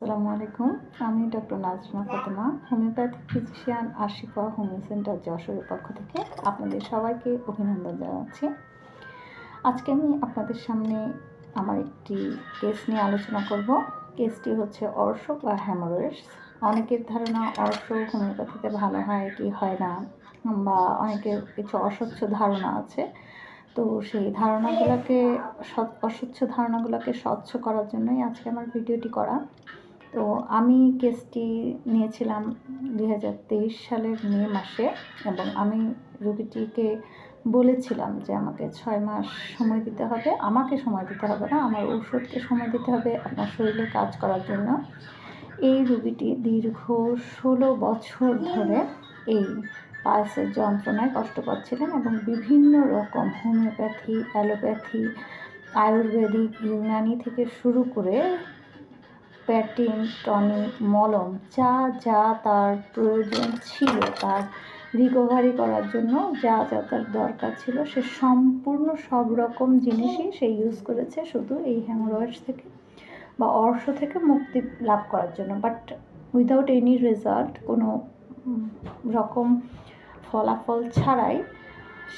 আসসালামু আলাইকুম। আমি doctor Nazma Fatema, homeopathic physician Ashifa homeo centre যশোরের পক্ষ থেকে আপনাদের সবাইকে অভিনন্দন জানাচ্ছি। আজকে আমি আপনাদের সামনে আমার একটি কেস নিয়ে আলোচনা করব। কেসটি হচ্ছে অর্শ বা হ্যামোরয়েডস অনেকের ধারণা অর্শ হোমিওপ্যাথিতে ভালো হয় কি হয় না, বা অনেকের কিছু অস্বচ্ছ ধারণা আছে। তো সেই ধারণাগুলোকে অস্বচ্ছ ধারণাগুলোকে স্বচ্ছ করার জন্যই আজকে আমার ভিডিওটি করা। তো আমি কেসটি নিয়েছিলাম দু হাজার তেইশ সালের মে মাসে এবং আমি রোগীটিকে বলেছিলাম যে আমাকে ছয় মাস সময় দিতে হবে, আমাকে সময় দিতে হবে না, আমার ওষুধকে সময় দিতে হবে আপনার শরীরে কাজ করার জন্য। এই রোগীটি দীর্ঘ ষোলো বছর ধরে এই পায়েসের যন্ত্রণায় কষ্ট পাচ্ছিলেন এবং বিভিন্ন রকম হোমিওপ্যাথি, অ্যালোপ্যাথি, আয়ুর্বেদিক, ইউনানি থেকে শুরু করে প্যাটিন টনিক মলম, যা যা তার প্রয়োজন ছিল, তার রিকভারি করার জন্য যা যা তার দরকার ছিল, সে সম্পূর্ণ সব রকম জিনিসই সে ইউজ করেছে শুধু এই হ্যামোরয়েডস থেকে বা অর্শ থেকে মুক্তি লাভ করার জন্য। বাট উইদাউট এনি রেজাল্ট কোনো রকম ফলাফল ছাড়াই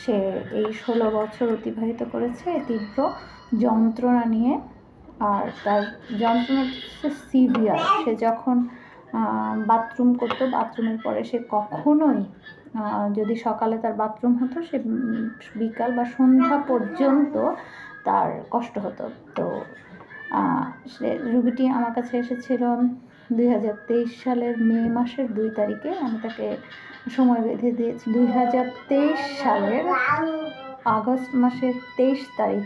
সে এই ষোলো বছর অতিবাহিত করেছে, তীব্র যন্ত্রণা নিয়ে আর তার যন্ত্রণা হচ্ছে সিভিয়ার। সে যখন বাথরুম করতো, বাথরুমের পরে সে কখনোই যদি সকালে তার বাথরুম হতো, সে বিকাল বা সন্ধ্যা পর্যন্ত তার কষ্ট হতো। তো সে রুগীটি আমার কাছে এসেছিল দুই হাজার তেইশ সালের মে মাসের দুই তারিখে। আমি তাকে সময় বেঁধে দিয়েছি। দুই হাজার তেইশ সালের আগস্ট মাসের তেইশ তারিখ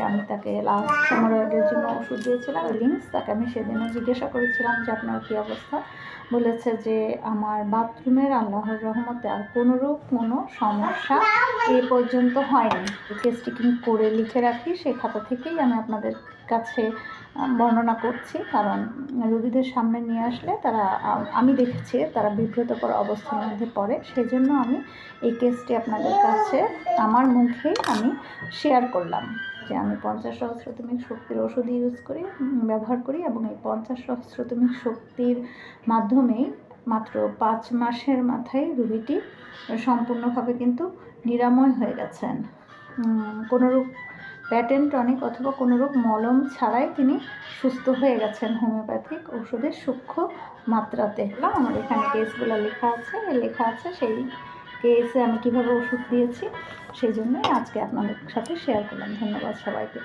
আমি তাকে লাস্ট হেমোরয়েডের জন্য ওষুধ দিয়েছিলাম লিঙ্কস তাকে আমি সেদিনও জিজ্ঞাসা করেছিলাম যে আপনার কী অবস্থা? বলেছে যে আমার বাথরুমের আল্লাহর রহমতে আর কোনোরূপ কোনো সমস্যা এ পর্যন্ত হয়নি। কেসটিকিং করে লিখে রাখি সেই খাতা থেকেই আমি আপনাদের কাছে বর্ণনা করছি। কারণ রোগীদের সামনে নিয়ে আসলে তারা আমি দেখেছি তারা বিব্রতকর অবস্থার মধ্যে পড়ে। সেই জন্য আমি এই কেসটি আপনাদের কাছে, আমার মুখেই আমি শেয়ার করলাম যে আমি পঞ্চাশ সহস্রতমিক শক্তির ওষুধ ইউজ করি ব্যবহার করি এবং এই পঞ্চাশ সহস্রতমিক শক্তির মাধ্যমেই মাত্র পাঁচ মাসের মাথায় রুগীটি সম্পূর্ণভাবে কিন্তু নিরাময় হয়ে গেছেন। কোনোরূপ প্যাটেন্ট টনিক অথবা কোনোরূপ মলম ছাড়াই তিনি সুস্থ হয়ে গেছেন হোমিওপ্যাথিক ওষুধের সূক্ষ্ম মাত্রাতে। আমার এখানে কেসগুলো লেখা আছে লেখা আছে, সেই কেসে আমি কীভাবে ওষুধ দিয়েছি, সেই জন্যই আজকে আপনাদের সাথে শেয়ার করলাম। ধন্যবাদ সবাইকে।